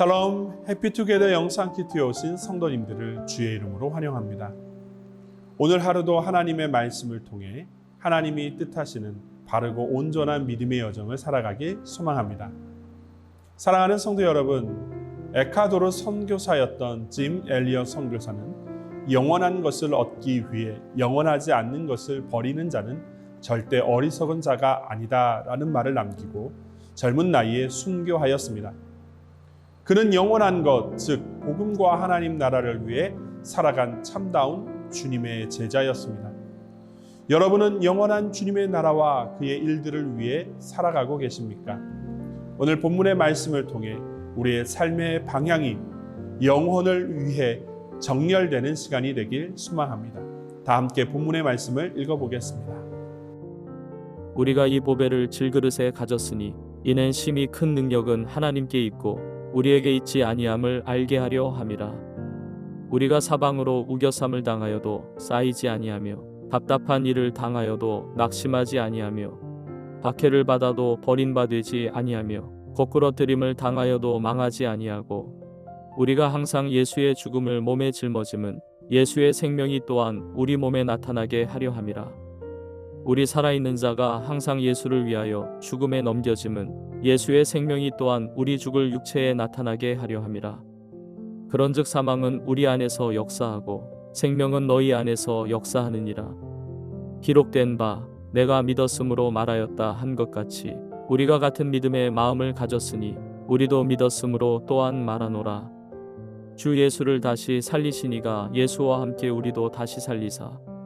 샬롬 해피투게더 영상 키트에 오신 성도님들을 주의 이름으로 환영합니다. 오늘 하루도 하나님의 말씀을 통해 하나님이 뜻하시는 바르고 온전한 믿음의 여정을 살아가길 소망합니다. 사랑하는 성도 여러분, 에콰도르 선교사였던 짐 엘리엇 선교사는 영원한 것을 얻기 위해 영원하지 않는 것을 버리는 자는 절대 어리석은 자가 아니다라는 말을 남기고 젊은 나이에 순교하였습니다. 그는 영원한 것, 즉 복음과 하나님 나라를 위해 살아간 참다운 주님의 제자였습니다. 여러분은 영원한 주님의 나라와 그의 일들을 위해 살아가고 계십니까? 오늘 본문의 말씀을 통해 우리의 삶의 방향이 영혼을 위해 정렬되는 시간이 되길 소망합니다. 다 함께 본문의 말씀을 읽어보겠습니다. 우리가 이 보배를 질그릇에 가졌으니 이는 심히 큰 능력은 하나님께 있고 우리에게 있지 아니함을 알게 하려 함이라. 우리가 사방으로 우겨삼을 당하여도 쌓이지 아니하며 답답한 일을 당하여도 낙심하지 아니하며 박해를 받아도 버림받지 아니하며 거꾸러뜨림을 당하여도 망하지 아니하고 우리가 항상 예수의 죽음을 몸에 짊어짐은 예수의 생명이 또한 우리 몸에 나타나게 하려 함이라. 우리 살아있는 자가 항상 예수를 위하여 죽음에 넘겨짐은 예수의 생명이 또한 우리 죽을 육체에 나타나게 하려 함이라. 그런즉 사망은 우리 안에서 역사하고 생명은 너희 안에서 역사하느니라. 기록된 바 내가 믿었으므로 말하였다 한 것 같이 우리가 같은 믿음의 마음을 가졌으니 우리도 믿었으므로 또한 말하노라. 주 예수를 다시 살리시니가 예수와 함께 우리도 다시 살리사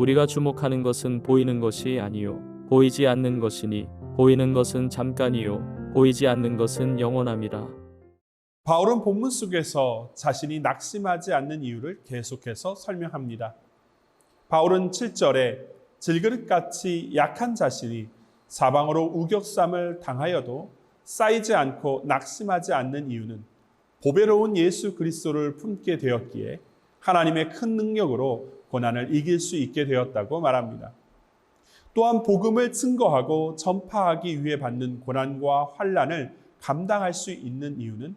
우리가 주목하는 것은 보이는 것이 아니요 보이지 않는 것이니 보이는 것은 잠깐이요 보이지 않는 것은 영원함이라. 바울은 본문 속에서 자신이 낙심하지 않는 이유를 계속해서 설명합니다. 바울은 7절에 질그릇같이 약한 자신이 사방으로 우격삼을 당하여도 쌓이지 않고 낙심하지 않는 이유는 보배로운 예수 그리스도를 품게 되었기에 하나님의 큰 능력으로 고난을 이길 수 있게 되었다고 말합니다. 또한 복음을 증거하고 전파하기 위해 받는 고난과 환란을 감당할 수 있는 이유는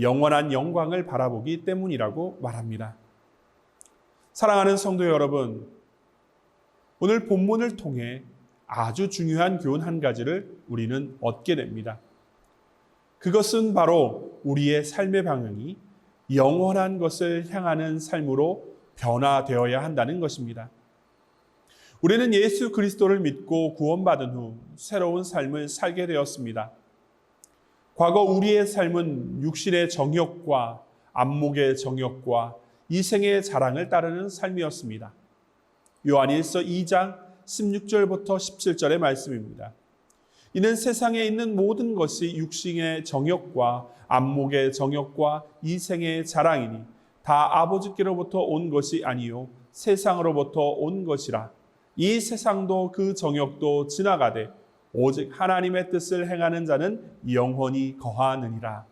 영원한 영광을 바라보기 때문이라고 말합니다. 사랑하는 성도 여러분, 오늘 본문을 통해 아주 중요한 교훈 한 가지를 우리는 얻게 됩니다. 그것은 바로 우리의 삶의 방향이 영원한 것을 향하는 삶으로 변화되어야 한다는 것입니다. 우리는 예수 그리스도를 믿고 구원받은 후 새로운 삶을 살게 되었습니다. 과거 우리의 삶은 육신의 정욕과 안목의 정욕과 이생의 자랑을 따르는 삶이었습니다. 요한일서 2장 16절부터 17절의 말씀입니다. 이는 세상에 있는 모든 것이 육신의 정욕과 안목의 정욕과 이생의 자랑이니 다 아버지께로부터 온 것이 아니요 세상으로부터 온 것이라 이 세상도 그 정욕도 지나가되 오직 하나님의 뜻을 행하는 자는 영원히 거하느니라.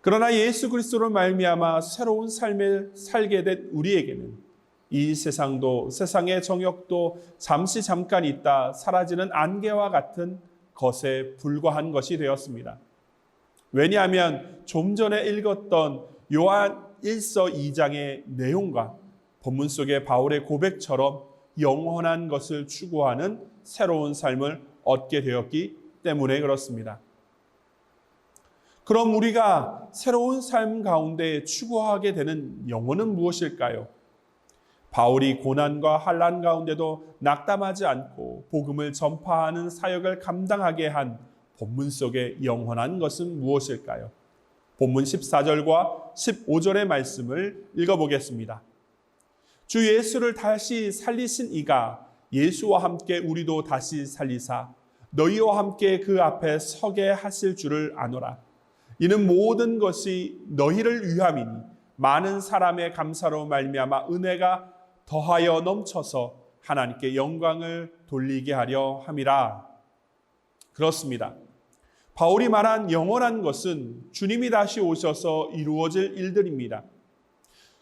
그러나 예수 그리스도로 말미암아 새로운 삶을 살게 된 우리에게는 이 세상도 세상의 정욕도 잠시 잠깐 있다 사라지는 안개와 같은 것에 불과한 것이 되었습니다. 왜냐하면 좀 전에 읽었던 요한 1서 2장의 내용과 본문 속의 바울의 고백처럼 영원한 것을 추구하는 새로운 삶을 얻게 되었기 때문에 그렇습니다. 그럼 우리가 새로운 삶 가운데 추구하게 되는 영혼은 무엇일까요? 바울이 고난과 환란 가운데도 낙담하지 않고 복음을 전파하는 사역을 감당하게 한 본문 속의 영원한 것은 무엇일까요? 본문 14절과 15절의 말씀을 읽어보겠습니다. 주 예수를 다시 살리신 이가 예수와 함께 우리도 다시 살리사 너희와 함께 그 앞에 서게 하실 줄을 아노라. 이는 모든 것이 너희를 위함이니 많은 사람의 감사로 말미암아 은혜가 더하여 넘쳐서 하나님께 영광을 돌리게 하려 함이라. 그렇습니다. 바울이 말한 영원한 것은 주님이 다시 오셔서 이루어질 일들입니다.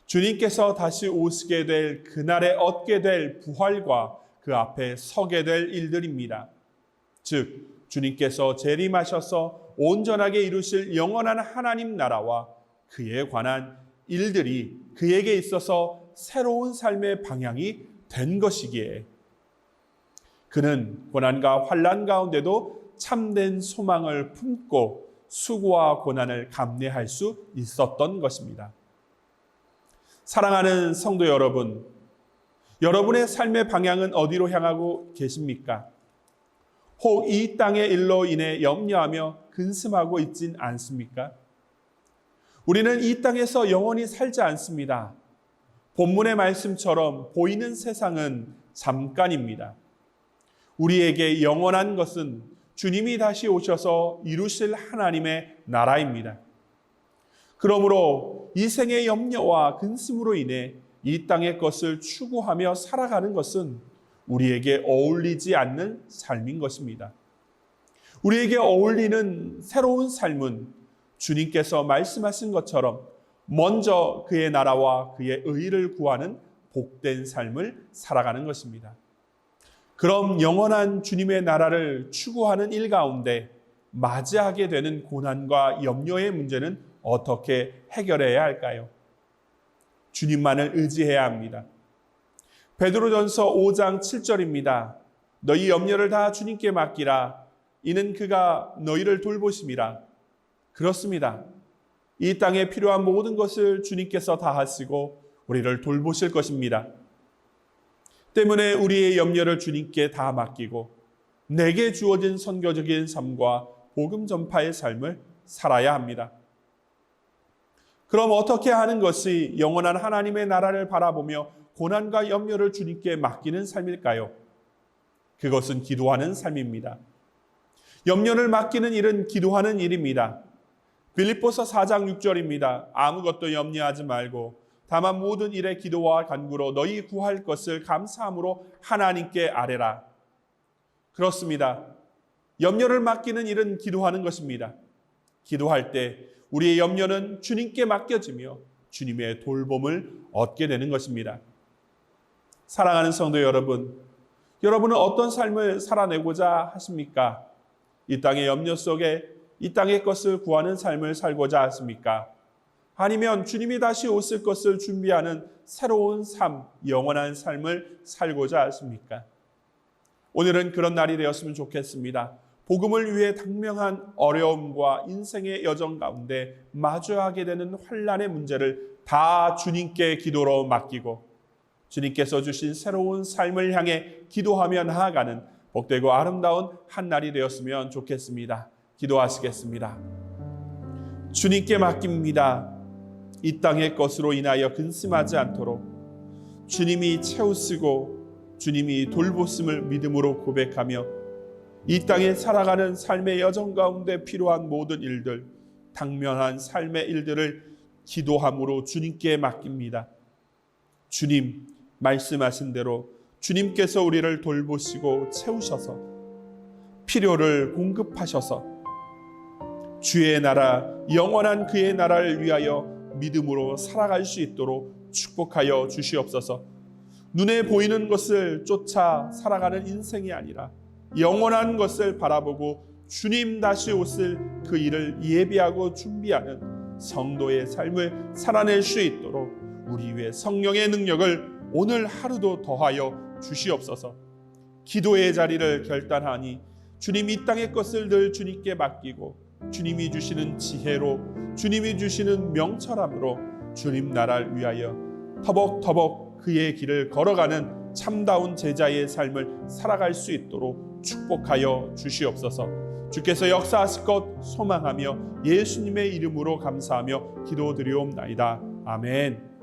주님께서 다시 오시게 될 그날에 얻게 될 부활과 그 앞에 서게 될 일들입니다. 즉, 주님께서 재림하셔서 온전하게 이루실 영원한 하나님 나라와 그에 관한 일들이 그에게 있어서 새로운 삶의 방향이 된 것이기에 그는 고난과 환란 가운데도 참된 소망을 품고 수고와 고난을 감내할 수 있었던 것입니다. 사랑하는 성도 여러분, 여러분의 삶의 방향은 어디로 향하고 계십니까? 혹 이 땅의 일로 인해 염려하며 근심하고 있진 않습니까? 우리는 이 땅에서 영원히 살지 않습니다. 본문의 말씀처럼 보이는 세상은 잠깐입니다. 우리에게 영원한 것은 주님이 다시 오셔서 이루실 하나님의 나라입니다. 그러므로 이 생의 염려와 근심으로 인해 이 땅의 것을 추구하며 살아가는 것은 우리에게 어울리지 않는 삶인 것입니다. 우리에게 어울리는 새로운 삶은 주님께서 말씀하신 것처럼 먼저 그의 나라와 그의 의를 구하는 복된 삶을 살아가는 것입니다. 그럼 영원한 주님의 나라를 추구하는 일 가운데 맞이하게 되는 고난과 염려의 문제는 어떻게 해결해야 할까요? 주님만을 의지해야 합니다. 베드로전서 5장 7절입니다. 너희 염려를 다 주님께 맡기라. 이는 그가 너희를 돌보심이라. 그렇습니다. 이 땅에 필요한 모든 것을 주님께서 다 하시고 우리를 돌보실 것입니다. 때문에 우리의 염려를 주님께 다 맡기고 내게 주어진 선교적인 삶과 복음 전파의 삶을 살아야 합니다. 그럼 어떻게 하는 것이 영원한 하나님의 나라를 바라보며 고난과 염려를 주님께 맡기는 삶일까요? 그것은 기도하는 삶입니다. 염려를 맡기는 일은 기도하는 일입니다. 빌립보서 4장 6절입니다. 아무것도 염려하지 말고 다만 모든 일에 기도와 간구로 너희 구할 것을 감사함으로 하나님께 아뢰라. 그렇습니다. 염려를 맡기는 일은 기도하는 것입니다. 기도할 때 우리의 염려는 주님께 맡겨지며 주님의 돌봄을 얻게 되는 것입니다. 사랑하는 성도 여러분, 여러분은 어떤 삶을 살아내고자 하십니까? 이 땅의 염려 속에 이 땅의 것을 구하는 삶을 살고자 하십니까? 아니면 주님이 다시 오실 것을 준비하는 새로운 삶, 영원한 삶을 살고자 하십니까? 오늘은 그런 날이 되었으면 좋겠습니다. 복음을 위해 당면한 어려움과 인생의 여정 가운데 마주하게 되는 환란의 문제를 다 주님께 기도로 맡기고 주님께서 주신 새로운 삶을 향해 기도하며 나아가는 복되고 아름다운 한 날이 되었으면 좋겠습니다. 기도하시겠습니다. 주님께 맡깁니다. 이 땅의 것으로 인하여 근심하지 않도록 주님이 채우시고 주님이 돌보심을 믿음으로 고백하며 이 땅에 살아가는 삶의 여정 가운데 필요한 모든 일들, 당면한 삶의 일들을 기도함으로 주님께 맡깁니다. 주님, 말씀하신 대로 주님께서 우리를 돌보시고 채우셔서 필요를 공급하셔서 주의 나라, 영원한 그의 나라를 위하여 믿음으로 살아갈 수 있도록 축복하여 주시옵소서. 눈에 보이는 것을 쫓아 살아가는 인생이 아니라 영원한 것을 바라보고 주님 다시 오실 그 일을 예비하고 준비하는 성도의 삶을 살아낼 수 있도록 우리 위에 성령의 능력을 오늘 하루도 더하여 주시옵소서. 기도의 자리를 결단하니 주님 이 땅의 것을 늘 주님께 맡기고 주님이 주시는 지혜로 주님이 주시는 명철함으로 주님 나라를 위하여 터벅터벅 그의 길을 걸어가는 참다운 제자의 삶을 살아갈 수 있도록 축복하여 주시옵소서. 주께서 역사하실 것 소망하며 예수님의 이름으로 감사하며 기도드리옵나이다. 아멘.